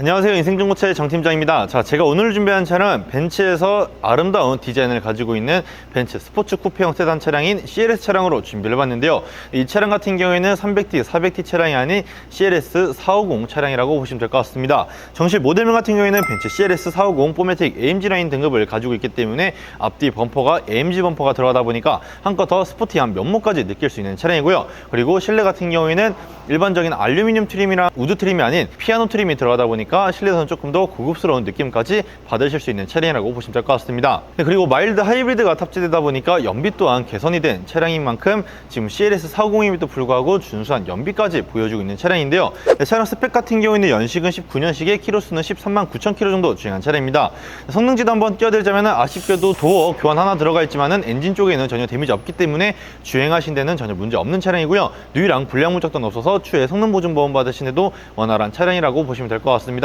안녕하세요. 인생정보차의 정팀장입니다. 자 제가 오늘 준비한 차량은 벤츠에서 아름다운 디자인을 가지고 있는 벤츠 스포츠 쿠페형 세단 차량인 CLS 차량으로 준비를 해봤는데요. 이 차량 같은 경우에는 300D, 400D 차량이 아닌 CLS 450 차량이라고 보시면 될 것 같습니다. 정식 모델명 같은 경우에는 벤츠 CLS 450 포매틱 AMG 라인 등급을 가지고 있기 때문에 앞뒤 범퍼가 AMG 범퍼가 들어가다 보니까 한껏 더 스포티한 면모까지 느낄 수 있는 차량이고요. 그리고 실내 같은 경우에는 일반적인 알루미늄 트림이나 우드 트림이 아닌 피아노 트림이 들어가다 보니까 실내에서는 조금 더 고급스러운 느낌까지 받으실 수 있는 차량이라고 보시면 될 것 같습니다. 네, 그리고 마일드 하이브리드가 탑재되다 보니까 연비 또한 개선이 된 차량인 만큼 지금 CLS 450임에도 불구하고 준수한 연비까지 보여주고 있는 차량인데요. 네, 차량 스펙 같은 경우에는 연식은 19년식에 키로수는 13만 9천 킬로 정도 주행한 차량입니다. 성능지도 한번 띄워드리자면 아쉽게도 도어 교환 하나 들어가 있지만은 엔진 쪽에는 전혀 데미지 없기 때문에 주행하신 데는 전혀 문제 없는 차량이고요. 누유랑 불량 문짝도 없어서 추후에 성능 보증 보험 받으시는데도 원활한 차량이라고 보시면 될 것 같습니다.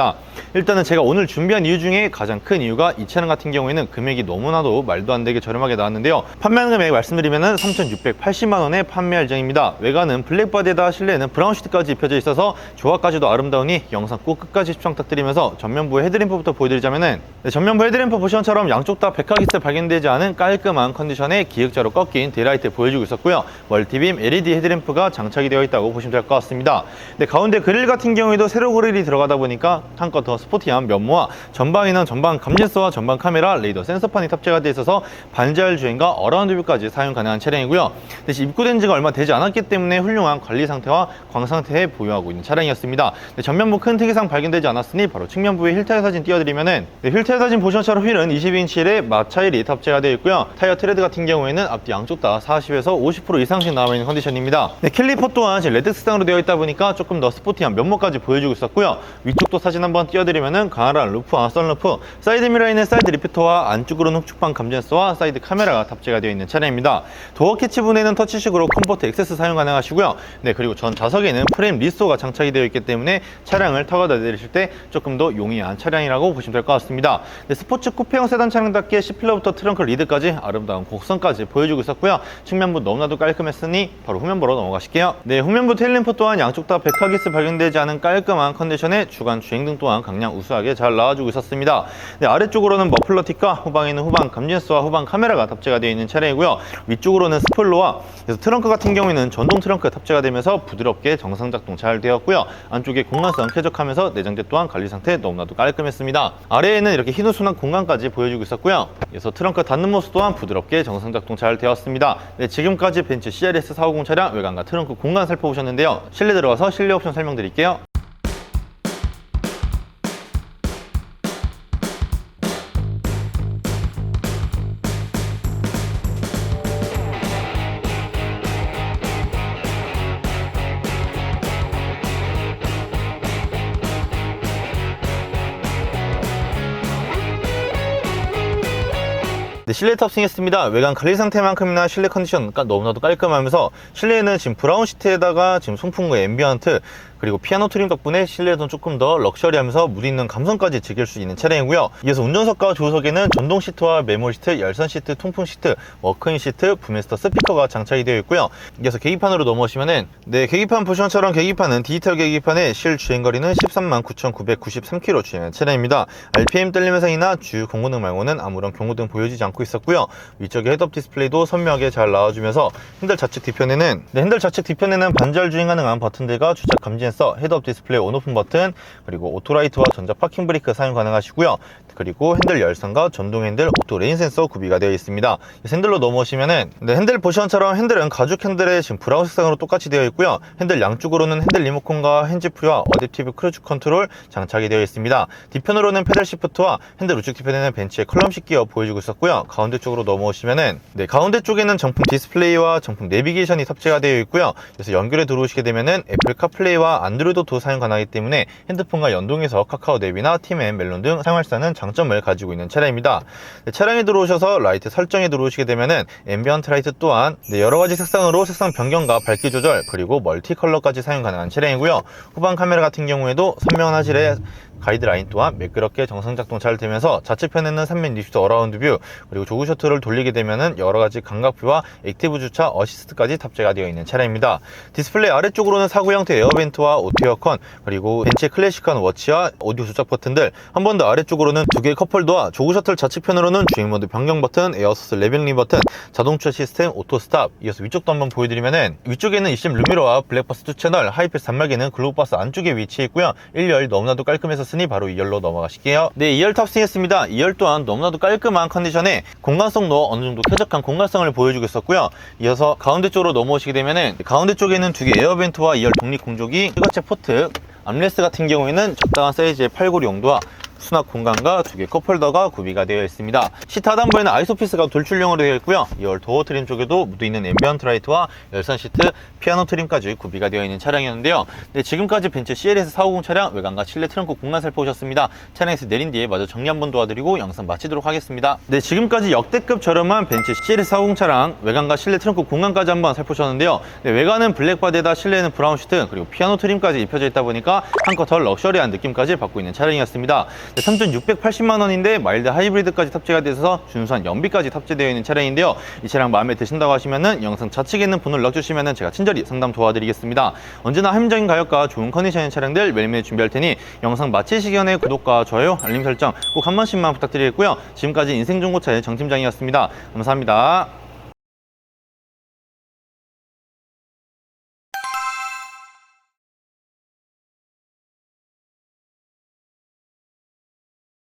일단은 제가 오늘 준비한 이유 중에 가장 큰 이유가 이 차량 같은 경우에는 금액이 너무나도 말도 안 되게 저렴하게 나왔는데요. 판매하는 금액 말씀드리면은 3,680만 원에 판매할 예정입니다. 외관은 블랙바디에다 실내에는 브라운 시트까지 입혀져 있어서 조화까지도 아름다우니 영상 꼭 끝까지 시청 부탁드리면서 전면부 헤드램프부터 보여드리자면은 네, 전면부 헤드램프 보시면처럼 양쪽 다 백화기스 발견되지 않은 깔끔한 컨디션의 기역자로 꺾인 데라이트 보여주고 있었고요. 멀티빔 LED 헤드램프가 장착이 되어 있다고 보시면 될 것 같습니다. 네, 가운데 그릴 같은 경우에도 세로 그릴이 들어가다 보니까 한껏 더 스포티한 면모와 전방에는 전방 감진서와 전방 카메라, 레이더 센서판이 탑재가 되어 있어서 반지할 주행과 어라운드 뷰까지 사용 가능한 차량이고요. 대신 입고된 지가 얼마 되지 않았기 때문에 훌륭한 관리 상태와 광 상태에 보유하고 있는 차량이었습니다. 네, 전면부 큰 특이사항 발견되지 않았으니 바로 측면부의 힐타일 사진 띄워드리면은 네, 힐타일 사진 보시면처럼 휠은 20인치의 마차일이 탑재가 되어 있고요. 타이어 트레드 같은 경우에는 앞뒤 양쪽 다 40에서 50% 이상씩 나와 있는 컨디션입니다. 네, 캘리퍼 또한 지금 레드 색상으로 되어 있다 보니까 조금 더 스포티한 면모까지 보여주고 있었고요. 위쪽도 사진 한번 띄워드리면은 강화란 루프와 선루프, 사이드 미러에는 사이드 리피터와 안쪽으로는 흑축방 감전스와 사이드 카메라가 탑재가 되어 있는 차량입니다. 도어 캐치 부분에는 터치식으로 컴포트 액세스 사용 가능하시고요. 네, 그리고 전 좌석에는 프레임 리소가 장착이 되어 있기 때문에 차량을 타고다 내리실 때 조금 더 용이한 차량이라고 보시면 될 것 같습니다. 네, 스포츠 쿠페형 세단 차량답게 C필러부터 트렁크 리드까지 아름다운 곡선까지 보여주고 있었고요. 측면부 너무나도 깔끔했으니 바로 후면부로 넘어가실게요. 네, 후면부 테일램프 또한 양쪽 다 백화기스 발견되지 않은 깔끔한 컨디션의 주간 주행 등 또한 강량 우수하게 잘 나와주고 있었습니다. 네, 아래쪽으로는 머플러 틱과 후방에는 후방 감진스와 후방 카메라가 탑재가 되어 있는 차량이고요. 위쪽으로는 스포일러와 그래서 트렁크 같은 경우에는 전동 트렁크 탑재가 되면서 부드럽게 정상 작동 잘 되었고요. 안쪽에 공간성 쾌적하면서 내장재 또한 관리 상태 너무나도 깔끔했습니다. 아래에는 이렇게 흰 수납 공간까지 보여주고 있었고요. 그래서 트렁크 닫는 모습 또한 부드럽게 정상 작동 잘 되었습니다. 네, 지금까지 벤츠 CRS 450 차량 외관과 트렁크 공간 살펴보셨는데요. 실내 들어가서 실내 옵션 설명드릴게요. 네, 실내 탑승했습니다. 외관 관리 상태만큼이나 실내 컨디션 까- 너무나도 깔끔하면서 실내에는 지금 브라운 시트에다가 지금 송풍구 앰비언트 그리고 피아노 트림 덕분에 실내에서는 조금 더 럭셔리하면서 무디 있는 감성까지 즐길 수 있는 차량이고요. 이어서 운전석과 조수석에는 전동 시트와 메모 시트, 열선 시트, 통풍 시트, 워크인 시트, 부메스터 스피커가 장착이 되어 있고요. 이어서 계기판으로 넘어오시면은 네 계기판 보시면처럼 계기판은 디지털 계기판에 실 주행거리는 13만 9,993km 주행한 차량입니다. RPM 떨림 현상이나 주유 공고등 말고는 아무런 경고등 보여지지 않고 있었고요. 위쪽에 헤드업 디스플레이도 선명하게 잘 나와주면서 핸들 좌측 뒤편에는 네, 핸들 좌측 뒤편에는 반절 주행 가능한 버튼들과 주작 감지 센서, 헤드업 디스플레이 온오픈 버튼, 그리고 오토라이트와 전자 파킹 브레이크 사용 가능하시고요. 그리고 핸들 열선과 전동 핸들 오토 레인 센서 구비가 되어 있습니다. 핸들로 넘어오시면은 네, 핸들 포지션처럼 핸들은 가죽 핸들에 지금 브라운 색상으로 똑같이 되어 있고요. 핸들 양쪽으로는 핸들 리모컨과 핸즈프리와 어댑티브 크루즈 컨트롤 장착이 되어 있습니다. 뒤편으로는 페달 시프트와 핸들 우측 뒤편에는 벤츠의 컬럼식 기어 보여주고 있었고요. 가운데 쪽으로 넘어오시면은 네, 가운데 쪽에는 정품 디스플레이와 정품 내비게이션이 탑재가 되어 있고요. 그래서 연결해 들어오시게 되면은 애플 카플레이와 안드로이드 오토 사용 가능하기 때문에 핸드폰과 연동해서 카카오 앱이나 팀앤 멜론 등 사용할 수 있는 장점을 가지고 있는 차량입니다. 네, 차량에 들어오셔서 라이트 설정에 들어오시게 되면은 앰비언트 라이트 또한 네, 여러 가지 색상으로 색상 변경과 밝기 조절 그리고 멀티 컬러까지 사용 가능한 차량이고요. 후방 카메라 같은 경우에도 선명한 화질의 가이드라인 또한 매끄럽게 정상 작동 잘 되면서 좌측편에는 360도 어라운드 뷰 그리고 조그 셔틀을 돌리게 되면은 여러 가지 감각뷰와 액티브 주차 어시스트까지 탑재가 되어 있는 차량입니다. 디스플레이 아래쪽으로는 사구 형태 에어벤트와 오토 에어컨 그리고 벤츠의 클래식한 워치와 오디오 조작 버튼들 한 번 더 아래쪽으로는 두 개의 컵홀더와 조그 셔틀 좌측편으로는 주행 모드 변경 버튼, 에어소스 레벨링 버튼, 자동 주차 시스템, 오토 스탑 이어서 위쪽도 한번 보여드리면은 위쪽에는 20 루미러와 블랙버스 2 채널, 하이패스 단말기는 글로브버스 안쪽에 위치해 있고요. 1열 너무나도 깔끔 했었으니 바로 2열로 넘어가실게요. 네, 2열 탑승했습니다. 2열 또한 너무나도 깔끔한 컨디션에 공간성도 어느 정도 쾌적한 공간성을 보여주고 있었고요. 이어서 가운데 쪽으로 넘어오시게 되면은 가운데 쪽에는 두 개 에어벤트와 2열 독립 공조기, 일거체 포트, 암레스 같은 경우에는 적당한 사이즈의 팔고리 용도와 수납 공간과 두 개 컵홀더가 구비가 되어 있습니다. 시트 하단부에는 아이소피스가 돌출형으로 되어 있고요. 2열 도어 트림 쪽에도 묻어있는 앰비언트 라이트와 열선 시트, 피아노 트림까지 구비가 되어 있는 차량이었는데요. 네, 지금까지 벤츠 CLS 450 차량 외관과 실내 트렁크 공간 살펴보셨습니다. 차량에서 내린 뒤에 마저 정리 한번 도와드리고 영상 마치도록 하겠습니다. 네, 지금까지 역대급 저렴한 벤츠 CLS 450 차량 외관과 실내 트렁크 공간까지 한번 살펴보셨는데요. 네, 외관은 블랙 바디에다 실내는 브라운 시트 그리고 피아노 트림까지 입혀져 있다 보니까 한껏 덜 럭셔리한 느낌까지 받고 있는 차량이었습니다. 네, 3,680만 원인데 마일드 하이브리드까지 탑재가 돼서 준수한 연비까지 탑재되어 있는 차량인데요. 이 차량 마음에 드신다고 하시면은 영상 좌측에 있는 번호를 넣어주시면은 제가 친절히 상담 도와드리겠습니다. 언제나 합리적인 가격과 좋은 컨디션의 차량들 매일매일 준비할 테니 영상 마치시기 전에 구독과 좋아요, 알림 설정 꼭 한 번씩만 부탁드리겠고요. 지금까지 인생정보차의 정팀장이었습니다. 감사합니다.